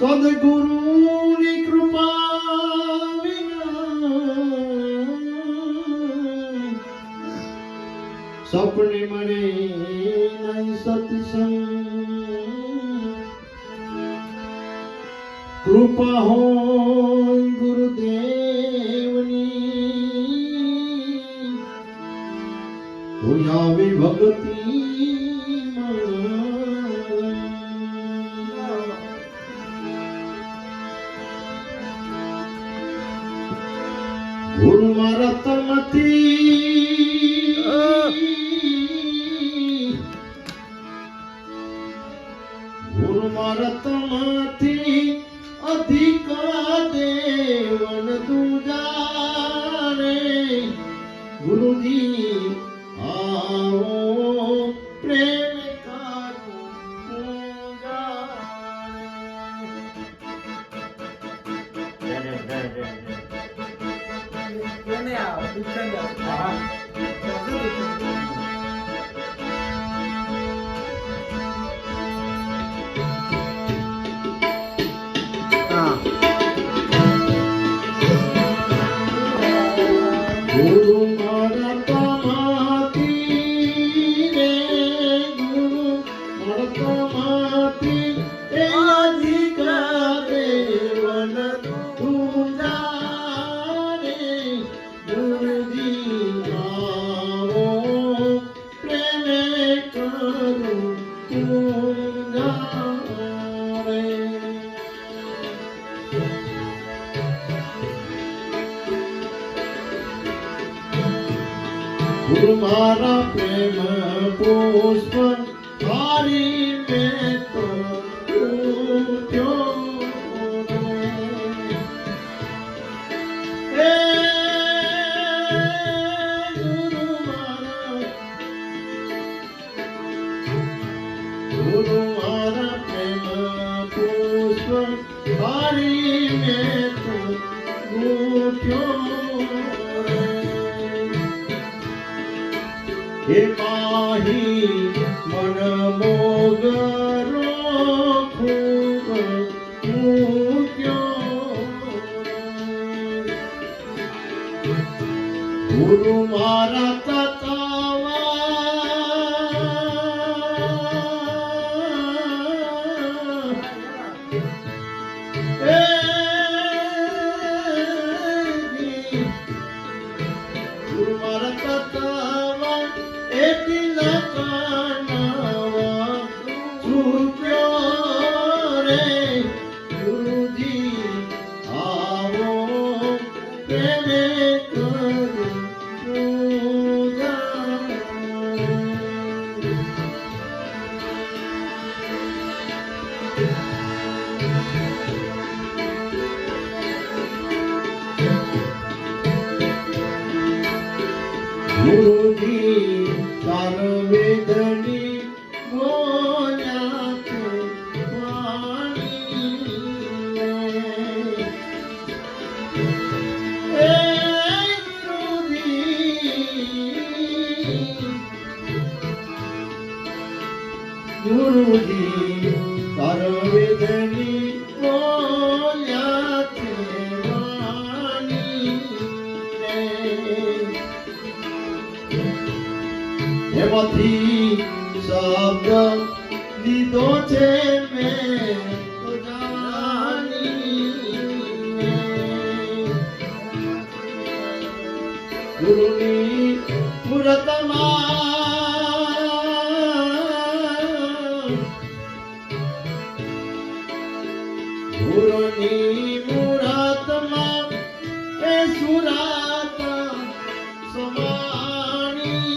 સદગુરુની કૃપા વિના સપને મળે નહીં સત્સંગ કૃપા હોય તમથી ગુરુ મારા તમથી અધિક દેવન જાણે ગુરુજી આવો પ્રેમ મારા પ્રેમ પુષ્પ હારી મેં તો હે માહી મન મોગરો ખૂબ ગુરુ મારા বেটি না ગુરુજી વેદની બોલ્યા તે વાણી એમાંથી શબ્દ લીધો છે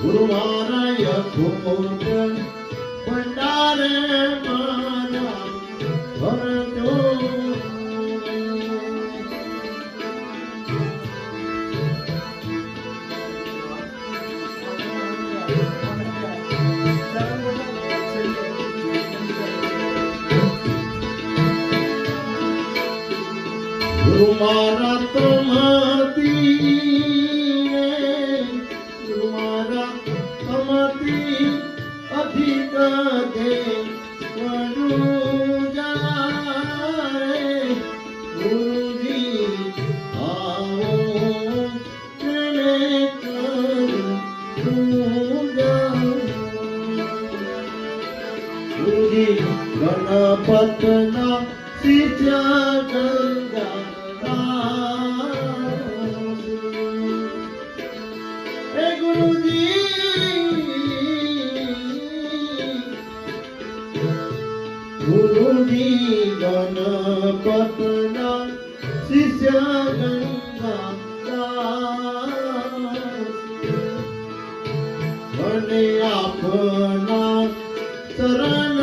ગુરુ મારા અખૂટ ભંડાર મારા ભરજો ગુરુ મારા કરું ગુરુજી ગણપતના શિષ્યા ગંગા હે ગુરુજી ગુરુજી ગણપતના શિષ્ય அப்பனார் சரண